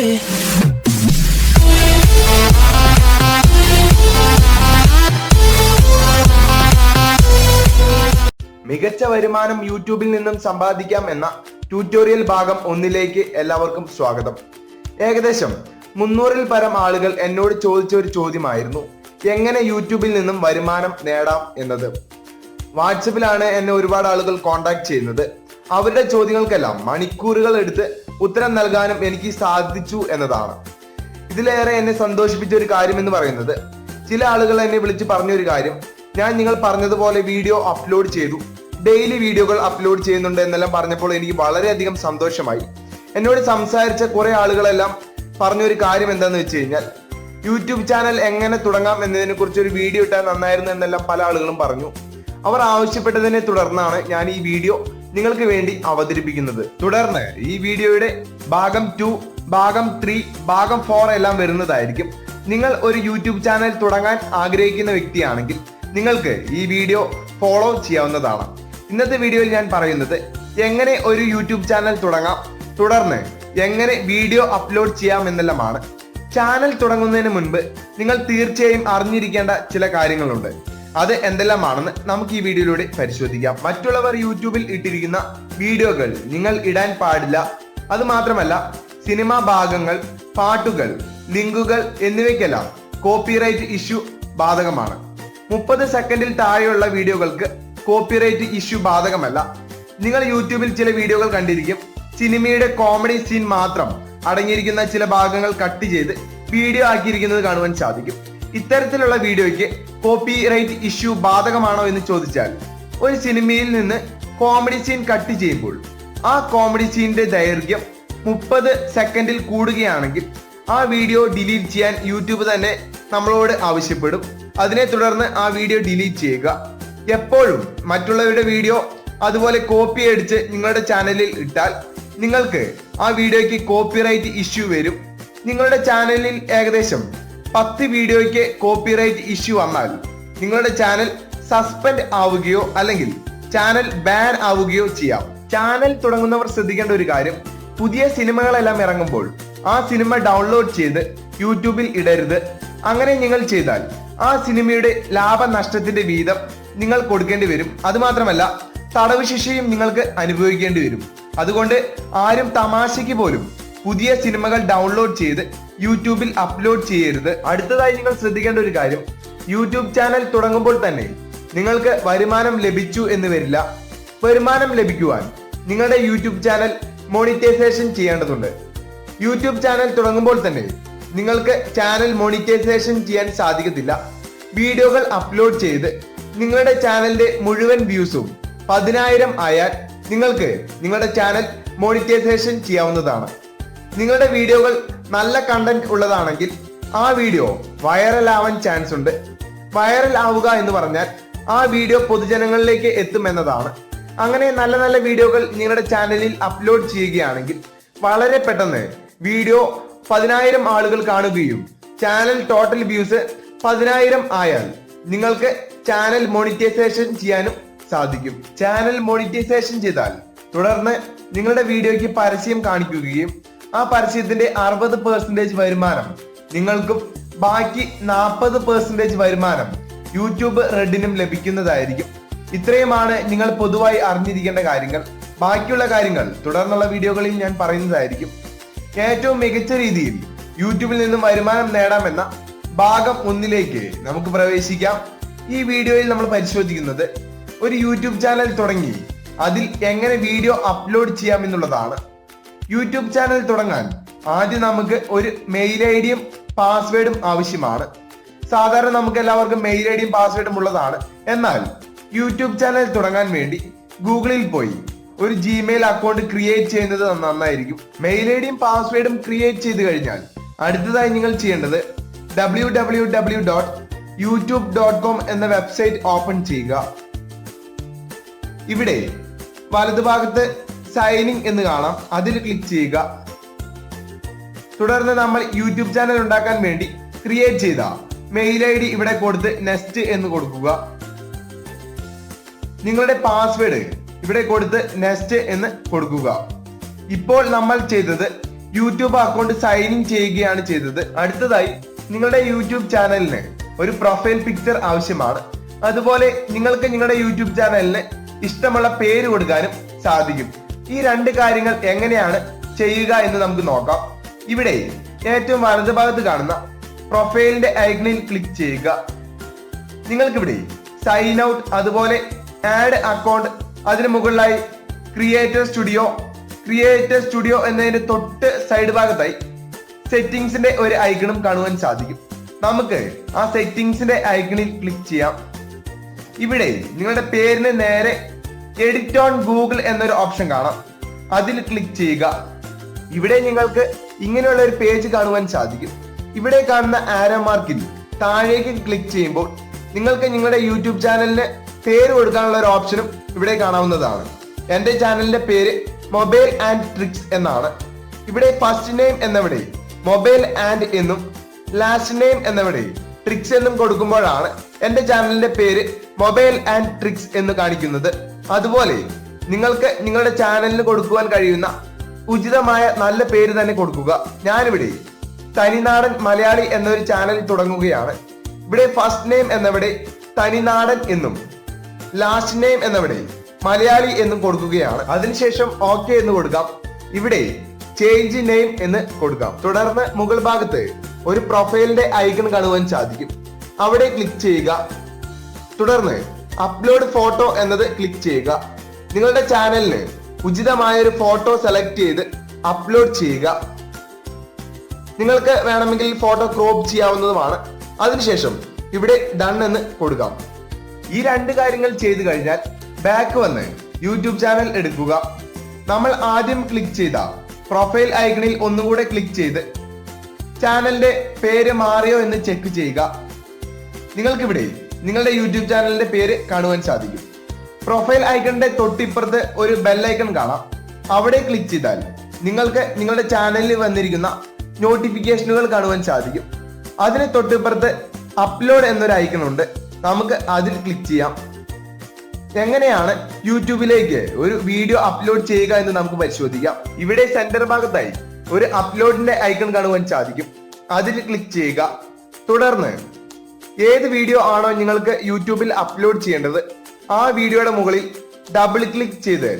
മികച്ച വരുമാനം യൂട്യൂബിൽ നിന്നും സമ്പാദിക്കാം എന്ന ട്യൂട്ടോറിയൽ ഭാഗം ഒന്നിലേക്ക് എല്ലാവർക്കും സ്വാഗതം. ഏകദേശം മുന്നൂറിൽ പരം ആളുകൾ എന്നോട് ചോദിച്ച ഒരു ചോദ്യമായിരുന്നു എങ്ങനെ യൂട്യൂബിൽ നിന്നും വരുമാനം നേടാം എന്നത്? വാട്സപ്പിലാണ് എന്നെ ഒരുപാട് ആളുകൾ കോണ്ടാക്ട് ചെയ്യുന്നത്. അവരുടെ ചോദ്യങ്ങൾക്കെല്ലാം മണിക്കൂറുകൾ എടുത്ത് ഉത്തരം നൽകാനും എനിക്ക് സാധിച്ചു എന്നതാണ്. ഇതിലേറെ എന്നെ സന്തോഷിപ്പിച്ച ഒരു കാര്യം എന്ന് പറയുന്നത് ചില ആളുകൾ എന്നെ വിളിച്ച് പറഞ്ഞ ഒരു കാര്യം ഞാൻ നിങ്ങൾ പറഞ്ഞതുപോലെ വീഡിയോ അപ്ലോഡ് ചെയ്തു. ഡെയിലി വീഡിയോകൾ അപ്ലോഡ് ചെയ്യുന്നുണ്ട് എന്നെല്ലാം പറഞ്ഞപ്പോൾ എനിക്ക് വളരെയധികം സന്തോഷമായി. എന്നോട് സംസാരിച്ച കുറെ ആളുകളെല്ലാം പറഞ്ഞൊരു കാര്യം എന്താന്ന് വെച്ച് കഴിഞ്ഞാൽ യൂട്യൂബ് ചാനൽ എങ്ങനെ തുടങ്ങാം എന്നതിനെ കുറിച്ച് ഒരു വീഡിയോ ഇട്ടാൽ നന്നായിരുന്നു എന്നെല്ലാം പല ആളുകളും പറഞ്ഞു. അവർ ആവശ്യപ്പെട്ടതിനെ തുടർന്നാണ് ഞാൻ ഈ വീഡിയോ നിങ്ങൾക്ക് വേണ്ടി അവതരിപ്പിക്കുന്നത്. തുടർന്ന് ഈ വീഡിയോയുടെ ഭാഗം ടു ഭാഗം ത്രീ ഭാഗം ഫോർ എല്ലാം വരുന്നതായിരിക്കും. നിങ്ങൾ ഒരു യൂട്യൂബ് ചാനൽ തുടങ്ങാൻ ആഗ്രഹിക്കുന്ന വ്യക്തിയാണെങ്കിൽ നിങ്ങൾക്ക് ഈ വീഡിയോ ഫോളോ ചെയ്യാവുന്നതാണ്. ഇന്നത്തെ വീഡിയോയിൽ ഞാൻ പറയുന്നത് എങ്ങനെ ഒരു യൂട്യൂബ് ചാനൽ തുടങ്ങാം തുടർന്ന് എങ്ങനെ വീഡിയോ അപ്ലോഡ് ചെയ്യാം എന്നെല്ലാമാണ്. ചാനൽ തുടങ്ങുന്നതിന് മുൻപ് നിങ്ങൾ തീർച്ചയായും അറിഞ്ഞിരിക്കേണ്ട ചില കാര്യങ്ങളുണ്ട്. അത് എന്തെല്ലാമാണെന്ന് നമുക്ക് ഈ വീഡിയോയിലൂടെ പരിശോധിക്കാം. മറ്റുള്ളവർ യൂട്യൂബിൽ ഇട്ടിരിക്കുന്ന വീഡിയോകൾ നിങ്ങൾ ഇടാൻ പാടില്ല. അത് മാത്രമല്ല സിനിമാ ഭാഗങ്ങൾ പാട്ടുകൾ ലിങ്കുകൾ എന്നിവയ്ക്കെല്ലാം കോപ്പിറൈറ്റ് ഇഷ്യൂ ബാധകമാണ്. മുപ്പത് സെക്കൻഡിൽ താഴെയുള്ള വീഡിയോകൾക്ക് കോപ്പിറൈറ്റ് ഇഷ്യൂ ബാധകമല്ല. നിങ്ങൾ യൂട്യൂബിൽ ചില വീഡിയോകൾ കണ്ടിരിക്കും. സിനിമയുടെ കോമഡി സീൻ മാത്രം അടങ്ങിയിരിക്കുന്ന ചില ഭാഗങ്ങൾ കട്ട് ചെയ്ത് വീഡിയോ ആക്കിയിരിക്കുന്നത് കാണുവാൻ സാധിക്കും. ഇത്തരത്തിലുള്ള വീഡിയോയ്ക്ക് കോപ്പി റൈറ്റ് ഇഷ്യൂ ബാധകമാണോ എന്ന് ചോദിച്ചാൽ ഒരു സിനിമയിൽ നിന്ന് കോമഡി സീൻ കട്ട് ചെയ്യുമ്പോൾ ആ കോമഡി സീനിന്റെ ദൈർഘ്യം മുപ്പത് സെക്കൻഡിൽ കൂടുകയാണെങ്കിൽ ആ വീഡിയോ ഡിലീറ്റ് ചെയ്യാൻ യൂട്യൂബ് തന്നെ നമ്മളോട് ആവശ്യപ്പെടും. അതിനെ തുടർന്ന് ആ വീഡിയോ ഡിലീറ്റ് ചെയ്യുക. എപ്പോഴും മറ്റുള്ളവരുടെ വീഡിയോ അതുപോലെ കോപ്പി അടിച്ച് നിങ്ങളുടെ ചാനലിൽ ഇട്ടാൽ നിങ്ങൾക്ക് ആ വീഡിയോയ്ക്ക് കോപ്പിറൈറ്റ് ഇഷ്യൂ വരും. നിങ്ങളുടെ ചാനലിൽ ഏകദേശം പത്ത് വീഡിയോയ്ക്ക് കോപ്പിറൈറ്റ് ഇഷ്യൂ വന്നാൽ നിങ്ങളുടെ ചാനൽ സസ്പെൻഡ് ആവുകയോ അല്ലെങ്കിൽ ചാനൽ ബാൻ ആവുകയോ ചെയ്യാം. ചാനൽ തുടങ്ങുന്നവർ ശ്രദ്ധിക്കേണ്ട ഒരു കാര്യം പുതിയ സിനിമകളെല്ലാം ഇറങ്ങുമ്പോൾ ആ സിനിമ ഡൗൺലോഡ് ചെയ്ത് യൂട്യൂബിൽ ഇടരുത്. അങ്ങനെ നിങ്ങൾ ചെയ്താൽ ആ സിനിമയുടെ ലാഭനഷ്ടത്തിന്റെ വീതം നിങ്ങൾ കൊടുക്കേണ്ടി വരും. അതുമാത്രമല്ല തടവ് ശിക്ഷയും നിങ്ങൾക്ക് അനുഭവിക്കേണ്ടി വരും. അതുകൊണ്ട് ആരും തമാശയ്ക്ക് പോലും പുതിയ സിനിമകൾ ഡൗൺലോഡ് ചെയ്ത് യൂട്യൂബിൽ അപ്ലോഡ് ചെയ്യരുത്. അടുത്തതായി നിങ്ങൾ ശ്രദ്ധിക്കേണ്ട ഒരു കാര്യം. യൂട്യൂബ് ചാനൽ തുടങ്ങുമ്പോൾ തന്നെ നിങ്ങൾക്ക് വരുമാനം ലഭിച്ചു എന്ന് വരില്ല. വരുമാനം ലഭിക്കുവാൻ നിങ്ങളുടെ യൂട്യൂബ് ചാനൽ മോണിറ്റൈസേഷൻ ചെയ്യേണ്ടതുണ്ട്. യൂട്യൂബ് ചാനൽ തുടങ്ങുമ്പോൾ തന്നെ നിങ്ങൾക്ക് ചാനൽ മോണിറ്റൈസേഷൻ ചെയ്യാൻ സാധിക്കത്തില്ല. വീഡിയോകൾ അപ്ലോഡ് ചെയ്ത് നിങ്ങളുടെ ചാനലിന്റെ മുഴുവൻ വ്യൂസും പതിനായിരം ആയാൽ നിങ്ങൾക്ക് നിങ്ങളുടെ ചാനൽ മോണിറ്റൈസേഷൻ ചെയ്യാവുന്നതാണ്. നിങ്ങളുടെ വീഡിയോകൾ നല്ല കണ്ടന്റ് ഉള്ളതാണെങ്കിൽ ആ വീഡിയോ വൈറൽ ആവാൻ ചാൻസ് ഉണ്ട്. വൈറൽ ആവുക എന്ന് പറഞ്ഞാൽ ആ വീഡിയോ പൊതുജനങ്ങളിലേക്ക് എത്തുമെന്നതാണ് അങ്ങനെ നല്ല നല്ല വീഡിയോകൾ നിങ്ങളുടെ ചാനലിൽ അപ്ലോഡ് ചെയ്യുകയാണെങ്കിൽ വളരെ പെട്ടെന്ന് വീഡിയോ പതിനായിരം ആളുകൾ കാണുകയും ചാനൽ ടോട്ടൽ വ്യൂസ് പതിനായിരം ആയാൽ നിങ്ങൾക്ക് ചാനൽ മോണിറ്റൈസേഷൻ ചെയ്യാനും സാധിക്കും. ചാനൽ മോണിറ്റൈസേഷൻ ചെയ്താൽ തുടർന്ന് നിങ്ങളുടെ വീഡിയോയ്ക്ക് പരസ്യം കാണിക്കുകയും ആ പരസ്യത്തിന്റെ അറുപത് പെർസെന്റേജ് വരുമാനം. നിങ്ങൾക്കും ബാക്കി നാൽപ്പത് പെർസെന്റേജ് വരുമാനം യൂട്യൂബ് റെഡിനും ലഭിക്കുന്നതായിരിക്കും. ഇത്രയുമാണ് നിങ്ങൾ പൊതുവായി അറിഞ്ഞിരിക്കേണ്ട കാര്യങ്ങൾ. ബാക്കിയുള്ള കാര്യങ്ങൾ തുടർന്നുള്ള വീഡിയോകളിൽ ഞാൻ പറയുന്നതായിരിക്കും. ഏറ്റവും മികച്ച രീതിയിൽ യൂട്യൂബിൽ നിന്നും വരുമാനം നേടാമെന്ന ഭാഗം ഒന്നിലേക്ക് നമുക്ക് പ്രവേശിക്കാം. ഈ വീഡിയോയിൽ നമ്മൾ പരിശോധിക്കുന്നത് ഒരു യൂട്യൂബ് ചാനൽ തുടങ്ങി അതിൽ എങ്ങനെ വീഡിയോ അപ്ലോഡ് ചെയ്യാം എന്നുള്ളതാണ്. യൂട്യൂബ് ചാനൽ തുടങ്ങാൻ ആദ്യം നമുക്ക് ഒരു മെയിൽ ഐ ഡിയും പാസ്വേഡും ആവശ്യമാണ്. സാധാരണ നമുക്ക് എല്ലാവർക്കും മെയിൽ ഐ ഡിയും പാസ്വേഡും ഉള്ളതാണ്. എന്നാൽ യൂട്യൂബ് ചാനൽ തുടങ്ങാൻ വേണ്ടി ഗൂഗിളിൽ പോയി ഒരു ജിമെയിൽ അക്കൗണ്ട് ക്രിയേറ്റ് ചെയ്യുന്നത് നന്നായിരിക്കും. മെയിൽ ഐ ഡിയും പാസ്വേഡും ക്രിയേറ്റ് ചെയ്ത് കഴിഞ്ഞാൽ അടുത്തതായി നിങ്ങൾ ചെയ്യേണ്ടത് W W W dot YouTube dot com എന്ന വെബ്സൈറ്റ് ഓപ്പൺ ചെയ്യുക. ഇവിടെ വലതുഭാഗത്ത് സൈനിങ് എന്ന് കാണാം. അതിൽ ക്ലിക്ക് ചെയ്യുക. തുടർന്ന് നമ്മൾ യൂട്യൂബ് ചാനൽ ഉണ്ടാക്കാൻ വേണ്ടി ക്രിയേറ്റ് ചെയ്ത മെയിൽ ഐ ഡി ഇവിടെ കൊടുത്ത് നെക്സ്റ്റ് എന്ന് കൊടുക്കുക. നിങ്ങളുടെ പാസ്വേഡ് ഇവിടെ കൊടുത്ത് നെക്സ്റ്റ് എന്ന് കൊടുക്കുക. ഇപ്പോൾ നമ്മൾ ചെയ്തത് യൂട്യൂബ് അക്കൗണ്ട് ഇൻ ചെയ്യുകയാണ് ചെയ്തത്. അടുത്തതായി നിങ്ങളുടെ യൂട്യൂബ് ചാനലിന് ഒരു പ്രൊഫൈൽ പിക്ചർ ആവശ്യമാണ്. അതുപോലെ നിങ്ങൾക്ക് നിങ്ങളുടെ യൂട്യൂബ് ചാനലിന് ഇഷ്ടമുള്ള പേര് കൊടുക്കാനും സാധിക്കും. ഈ രണ്ട് കാര്യങ്ങൾ എങ്ങനെയാണ് ചെയ്യുക എന്ന് നമുക്ക് നോക്കാം. ഇവിടെ ഏറ്റവും വലതുഭാഗത്ത് കാണുന്ന പ്രൊഫൈലിന്റെ ഐക്കണിൽ ക്ലിക്ക് ചെയ്യുക. നിങ്ങൾക്കിവിടെ സൈൻ ഔട്ട് അതുപോലെ ആഡ് അക്കൗണ്ട് അതിന് മുകളിലായി ക്രിയേറ്റർ സ്റ്റുഡിയോ ക്രിയേറ്റർ സ്റ്റുഡിയോ എന്നതിന്റെ തൊട്ട് സൈഡ് ഭാഗത്തായി സെറ്റിംഗ്സിന്റെ ഒരു ഐക്കണും കാണുവാൻ സാധിക്കും. നമുക്ക് ആ സെറ്റിംഗ്സിന്റെ ഐക്കണിൽ ക്ലിക്ക് ചെയ്യാം. ഇവിടെ നിങ്ങളുടെ പേരിന് നേരെ എഡിറ്റ് ഓൺ ഗൂഗിൾ എന്നൊരു ഓപ്ഷൻ കാണാം. അതിൽ ക്ലിക്ക് ചെയ്യുക. ഇവിടെ നിങ്ങൾക്ക് ഇങ്ങനെയുള്ള ഒരു പേജ് കാണുവാൻ സാധിക്കും. ഇവിടെ കാണുന്ന ആരോ മാർക്കിൽ താഴേക്ക് ക്ലിക്ക് ചെയ്യുമ്പോൾ നിങ്ങൾക്ക് നിങ്ങളുടെ യൂട്യൂബ് ചാനലിന് പേര് കൊടുക്കാനുള്ള ഒരു ഓപ്ഷനും ഇവിടെ കാണാവുന്നതാണ്. എന്റെ ചാനലിന്റെ പേര് മൊബൈൽ ആൻഡ് ട്രിക്സ് എന്നാണ്. ഇവിടെ ഫസ്റ്റ് നെയിം എന്നവിടെ മൊബൈൽ ആൻഡ് എന്നും ലാസ്റ്റ് നെയിം എന്നവിടെ ട്രിക്സ് എന്നും കൊടുക്കുമ്പോഴാണ് എന്റെ ചാനലിന്റെ പേര് മൊബൈൽ ആൻഡ് ട്രിക്സ് എന്ന് കാണിക്കുന്നത്. അതുപോലെ നിങ്ങൾക്ക് നിങ്ങളുടെ ചാനലിന് കൊടുക്കുവാൻ കഴിയുന്ന ഉചിതമായ നല്ല പേര് തന്നെ കൊടുക്കുക. ഞാനിവിടെ തനിനാടൻ മലയാളി എന്നൊരു ചാനൽ തുടങ്ങുകയാണ്. ഇവിടെ ഫസ്റ്റ് നെയിം എന്നവിടെ തനിനാടൻ എന്നും ലാസ്റ്റ് നെയിം എന്നവിടെ മലയാളി എന്നും കൊടുക്കുകയാണ്. അതിനുശേഷം ഓക്കെ എന്ന് കൊടുക്കാം. ഇവിടെ ചേഞ്ച് നെയിം എന്ന് കൊടുക്കാം. തുടർന്ന് മുകൾ ഭാഗത്ത് ഒരു പ്രൊഫൈലിന്റെ ഐക്കൺ കാണുവാൻ സാധിക്കും. അവിടെ ക്ലിക്ക് ചെയ്യുക. തുടർന്ന് അപ്ലോഡ് ഫോട്ടോ എന്നത് ക്ലിക്ക് ചെയ്യുക. നിങ്ങളുടെ ചാനലിന് ഉചിതമായ ഒരു ഫോട്ടോ സെലക്ട് ചെയ്ത് അപ്ലോഡ് ചെയ്യുക. നിങ്ങൾക്ക് വേണമെങ്കിൽ ഫോട്ടോ ക്രോപ്പ് ചെയ്യാവുന്നതുമാണ്. അതിനുശേഷം ഇവിടെ ഡൺ എന്ന് കൊടുക്കാം ഈ രണ്ട് കാര്യങ്ങൾ ചെയ്തു കഴിഞ്ഞാൽ ബാക്ക് വന്ന് യൂട്യൂബ് ചാനൽ എടുക്കുക. നമ്മൾ ആദ്യം ക്ലിക്ക് ചെയ്ത പ്രൊഫൈൽ ഐക്കണിൽ ഒന്നുകൂടെ ക്ലിക്ക് ചെയ്ത് ചാനലിന്റെ പേര് മാറിയോ എന്ന് ചെക്ക് ചെയ്യുക. നിങ്ങൾക്കിവിടെ നിങ്ങളുടെ യൂട്യൂബ് ചാനലിന്റെ പേര് കാണുവാൻ സാധിക്കും. പ്രൊഫൈൽ ഐക്കണിന്റെ തൊട്ടിപ്പുറത്ത് ഒരു ബെല്ലൈക്കൺ കാണാം. അവിടെ ക്ലിക്ക് ചെയ്താൽ നിങ്ങൾക്ക് നിങ്ങളുടെ ചാനലിൽ വന്നിരിക്കുന്ന നോട്ടിഫിക്കേഷനുകൾ കാണുവാൻ സാധിക്കും. അതിന് തൊട്ടിപ്പുറത്ത് അപ്ലോഡ് എന്നൊരു ഐക്കൺ ഉണ്ട്. നമുക്ക് അതിൽ ക്ലിക്ക് ചെയ്യാം. എങ്ങനെയാണ് യൂട്യൂബിലേക്ക് ഒരു വീഡിയോ അപ്ലോഡ് ചെയ്യുക എന്ന് നമുക്ക് പരിശോധിക്കാം. ഇവിടെ സെന്റർ ഭാഗത്തായി ഒരു അപ്ലോഡിന്റെ ഐക്കൺ കാണുവാൻ സാധിക്കും. അതിൽ ക്ലിക്ക് ചെയ്യുക. തുടർന്ന് ഏത് വീഡിയോ ആണോ നിങ്ങൾക്ക് യൂട്യൂബിൽ അപ്ലോഡ് ചെയ്യേണ്ടത് ആ വീഡിയോയുടെ മുകളിൽ ഡബിൾ ക്ലിക്ക് ചെയ്ത്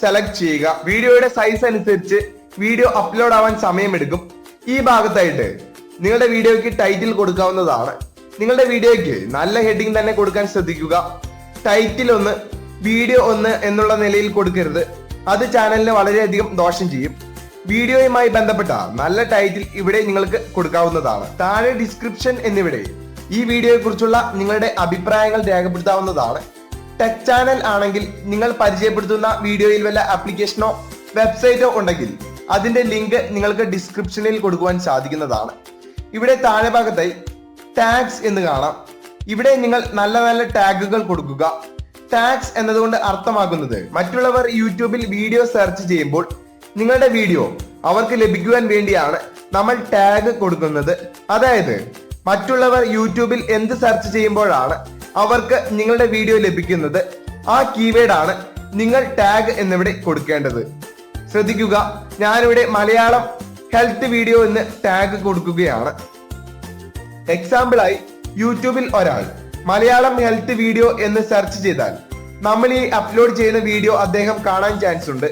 സെലക്ട് ചെയ്യുക. വീഡിയോയുടെ സൈസ് അനുസരിച്ച് വീഡിയോ അപ്ലോഡ് ആവാൻ സമയമെടുക്കും. ഈ ഭാഗത്തായിട്ട് നിങ്ങളുടെ വീഡിയോയ്ക്ക് ടൈറ്റിൽ കൊടുക്കാവുന്നതാണ്. നിങ്ങളുടെ വീഡിയോയ്ക്ക് നല്ല ഹെഡിങ് തന്നെ കൊടുക്കാൻ ശ്രദ്ധിക്കുക. ടൈറ്റിൽ ഒന്ന് വീഡിയോ ഒന്ന് എന്നുള്ള നിലയിൽ കൊടുക്കരുത്. അത് ചാനലിന് വളരെയധികം ദോഷം ചെയ്യും. വീഡിയോയുമായി ബന്ധപ്പെട്ട നല്ല ടൈറ്റിൽ ഇവിടെ നിങ്ങൾക്ക് കൊടുക്കാവുന്നതാണ്. താഴെ ഡിസ്ക്രിപ്ഷൻ എന്നിവിടെ ഈ വീഡിയോയെ കുറിച്ചുള്ള നിങ്ങളുടെ അഭിപ്രായങ്ങൾ രേഖപ്പെടുത്താവുന്നതാണ്. ടെക് ചാനൽ ആണെങ്കിൽ നിങ്ങൾ പരിചയപ്പെടുത്തുന്ന വീഡിയോയിൽ വല്ല ആപ്ലിക്കേഷനോ വെബ്സൈറ്റോ ഉണ്ടെങ്കിൽ അതിന്റെ ലിങ്ക് നിങ്ങൾക്ക് ഡിസ്ക്രിപ്ഷനിൽ കൊടുക്കുവാൻ സാധിക്കുന്നതാണ്. ഇവിടെ താഴെ ഭാഗത്തായി ടാഗ്സ് എന്ന് കാണാം. ഇവിടെ നിങ്ങൾ നല്ല നല്ല ടാഗുകൾ കൊടുക്കുക. ടാഗ്സ് എന്നതുകൊണ്ട് അർത്ഥമാക്കുന്നത് മറ്റുള്ളവർ യൂട്യൂബിൽ വീഡിയോ സെർച്ച് ചെയ്യുമ്പോൾ നിങ്ങളുടെ വീഡിയോ അവർക്ക് ലഭിക്കുവാൻ വേണ്ടിയാണ് നമ്മൾ ടാഗ് കൊടുക്കുന്നത്. അതായത് മറ്റുള്ളവർ യൂട്യൂബിൽ എന്ത് സെർച്ച് ചെയ്യുമ്പോഴാണ് അവർക്ക് നിങ്ങളുടെ വീഡിയോ ലഭിക്കുന്നത്. ആ കീവേഡ് ആണ് നിങ്ങൾ ടാഗ് എന്നിവിടെ കൊടുക്കേണ്ടത്. ശ്രദ്ധിക്കുക ഞാനിവിടെ മലയാളം ഹെൽത്ത് വീഡിയോ എന്ന് ടാഗ് കൊടുക്കുകയാണ്. എക്സാമ്പിളായി യൂട്യൂബിൽ ഒരാൾ മലയാളം ഹെൽത്ത് വീഡിയോ എന്ന് സെർച്ച് ചെയ്താൽ നമ്മൾ ഈ അപ്ലോഡ് ചെയ്യുന്ന വീഡിയോ അദ്ദേഹം കാണാൻ ചാൻസ് ഉണ്ട്.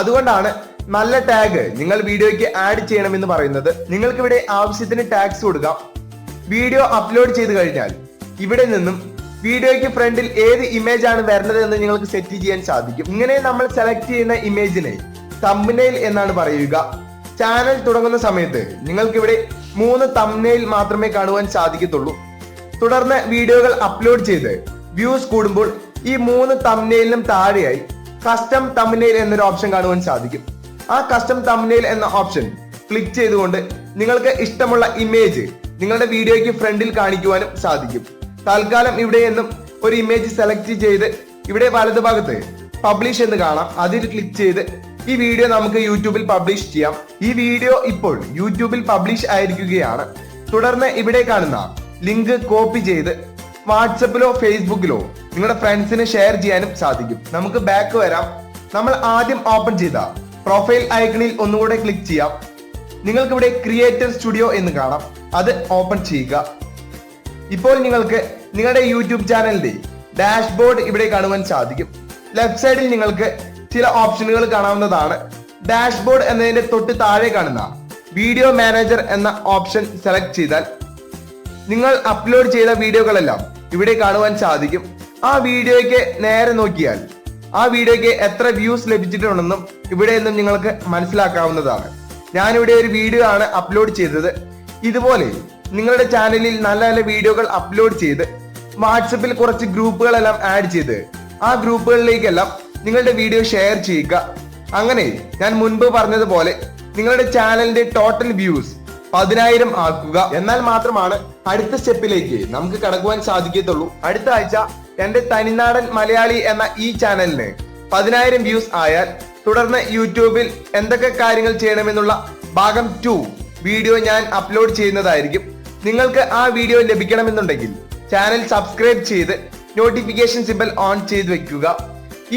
അതുകൊണ്ടാണ് നല്ല ടാഗ് നിങ്ങൾ വീഡിയോയ്ക്ക് ആഡ് ചെയ്യണമെന്ന് പറയുന്നത്. നിങ്ങൾക്ക് ഇവിടെ ആവശ്യത്തിന് ടാഗ്സ് കൊടുക്കാം. വീഡിയോ അപ്ലോഡ് ചെയ്ത് കഴിഞ്ഞാൽ ഇവിടെ നിന്നും വീഡിയോയ്ക്ക് ഫ്രണ്ടിൽ ഏത് ഇമേജ് ആണ് വരുന്നത് എന്ന് നിങ്ങൾക്ക് സെറ്റ് ചെയ്യാൻ സാധിക്കും. ഇങ്ങനെ നമ്മൾ സെലക്ട് ചെയ്യുന്ന ഇമേജിനെ തമ്മിനെയിൽ എന്നാണ് പറയുക. ചാനൽ തുടങ്ങുന്ന സമയത്ത് നിങ്ങൾക്ക് ഇവിടെ മൂന്ന് തമ്മിനെയിൽ മാത്രമേ കാണുവാൻ സാധിക്കത്തുള്ളൂ. തുടർന്ന് വീഡിയോകൾ അപ്ലോഡ് ചെയ്ത് വ്യൂസ് കൂടുമ്പോൾ ഈ മൂന്ന് തമ്മിനെയിലും താഴെയായി കസ്റ്റം തമ്മിനെയിൽ എന്നൊരു ഓപ്ഷൻ കാണുവാൻ സാധിക്കും. ആ കസ്റ്റം തമ്മിനെയിൽ എന്ന ഓപ്ഷൻ ക്ലിക്ക് ചെയ്തുകൊണ്ട് നിങ്ങൾക്ക് ഇഷ്ടമുള്ള ഇമേജ് നിങ്ങളുടെ വീഡിയോയ്ക്ക് ഫ്രണ്ടിൽ കാണിക്കുവാനും സാധിക്കും. തൽക്കാലം ഇവിടെ നിന്നും ഒരു ഇമേജ് സെലക്ട് ചെയ്ത് ഇവിടെ വലതുഭാഗത്ത് പബ്ലിഷ് എന്ന് കാണാം. അതിൽ ക്ലിക്ക് ചെയ്ത് ഈ വീഡിയോ നമുക്ക് യൂട്യൂബിൽ പബ്ലിഷ് ചെയ്യാം. ഈ വീഡിയോ ഇപ്പോൾ യൂട്യൂബിൽ പബ്ലിഷ് ആയിരിക്കുകയാണ്. തുടർന്ന് ഇവിടെ കാണുന്ന ലിങ്ക് കോപ്പി ചെയ്ത് വാട്സപ്പിലോ ഫേസ്ബുക്കിലോ നിങ്ങളുടെ ഫ്രണ്ട്സിന് ഷെയർ ചെയ്യാനും സാധിക്കും. നമുക്ക് ബാക്ക് വരാം. നമ്മൾ ആദ്യം ഓപ്പൺ ചെയ്ത പ്രൊഫൈൽ ഐക്കണിൽ ഒന്നുകൂടെ ക്ലിക്ക് ചെയ്യാം. നിങ്ങൾക്കിവിടെ ക്രിയേറ്റർ സ്റ്റുഡിയോ എന്ന് കാണാം. അത് ഓപ്പൺ ചെയ്യുക. ഇപ്പോൾ നിങ്ങൾക്ക് നിങ്ങളുടെ യൂട്യൂബ് ചാനലിന്റെ ഡാഷ്ബോർഡ് ഇവിടെ കാണുവാൻ സാധിക്കും. ലെഫ്റ്റ് സൈഡിൽ നിങ്ങൾക്ക് ചില ഓപ്ഷനുകൾ കാണാവുന്നതാണ്. ഡാഷ്ബോർഡ് എന്നതിന്റെ തൊട്ട് താഴെ കാണുന്ന വീഡിയോ മാനേജർ എന്ന ഓപ്ഷൻ സെലക്ട് ചെയ്താൽ നിങ്ങൾ അപ്ലോഡ് ചെയ്ത വീഡിയോകളെല്ലാം ഇവിടെ കാണുവാൻ സാധിക്കും. ആ വീഡിയോയ്ക്ക് നേരെ നോക്കിയാൽ ആ വീഡിയോയ്ക്ക് എത്ര വ്യൂസ് ലഭിച്ചിട്ടുണ്ടെന്നും ഇവിടെ നിന്നും നിങ്ങൾക്ക് മനസ്സിലാക്കാവുന്നതാണ്. ഞാനിവിടെ ഒരു വീഡിയോ ആണ് അപ്ലോഡ് ചെയ്തത്. ഇതുപോലെ നിങ്ങളുടെ ചാനലിൽ നല്ല നല്ല വീഡിയോകൾ അപ്ലോഡ് ചെയ്ത് വാട്സപ്പിൽ കുറച്ച് ഗ്രൂപ്പുകളെല്ലാം ആഡ് ചെയ്ത് ആ ഗ്രൂപ്പുകളിലേക്കെല്ലാം നിങ്ങളുടെ വീഡിയോ ഷെയർ ചെയ്യുക. അങ്ങനെ ഞാൻ മുൻപ് പറഞ്ഞതുപോലെ നിങ്ങളുടെ ചാനലിന്റെ ടോട്ടൽ വ്യൂസ് പതിനായിരം ആക്കുക. എന്നാൽ മാത്രമാണ് അടുത്ത സ്റ്റെപ്പിലേക്ക് നമുക്ക് കടക്കുവാൻ സാധിക്കത്തുള്ളൂ. അടുത്ത ആഴ്ച എന്റെ തനിനാടൻ മലയാളി എന്ന ഈ ചാനലിന് പതിനായിരം വ്യൂസ് ആയാൽ തുടർന്ന് യൂട്യൂബിൽ എന്തൊക്കെ കാര്യങ്ങൾ ചെയ്യണമെന്നുള്ള ഭാഗം ടു വീഡിയോ ഞാൻ അപ്ലോഡ് ചെയ്യുന്നതായിരിക്കും. നിങ്ങൾക്ക് ആ വീഡിയോ ലഭിക്കണമെന്നുണ്ടെങ്കിൽ ചാനൽ സബ്സ്ക്രൈബ് ചെയ്ത് നോട്ടിഫിക്കേഷൻ സിമ്പൽ ഓൺ ചെയ്ത് വെക്കുക.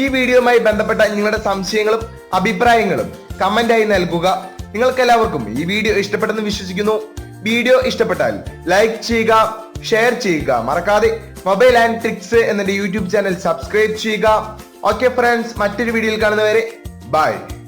ഈ വീഡിയോയുമായി ബന്ധപ്പെട്ട നിങ്ങളുടെ സംശയങ്ങളും അഭിപ്രായങ്ങളും കമന്റായി നൽകുക. നിങ്ങൾക്ക് എല്ലാവർക്കും ഈ വീഡിയോ ഇഷ്ടപ്പെട്ടെന്ന് വിശ്വസിക്കുന്നു. വീഡിയോ ഇഷ്ടപ്പെട്ടാൽ ലൈക്ക് ചെയ്യുക ഷെയർ ചെയ്യുക. മറക്കാതെ മൊബൈൽ ആൻഡ് ട്രിക്സ് എന്നെ യൂട്യൂബ് ചാനൽ സബ്സ്ക്രൈബ് ചെയ്യുക. ഓക്കെ ഫ്രണ്ട്സ് മറ്റൊരു വീഡിയോയിൽ കാണുന്നവരെ ബൈ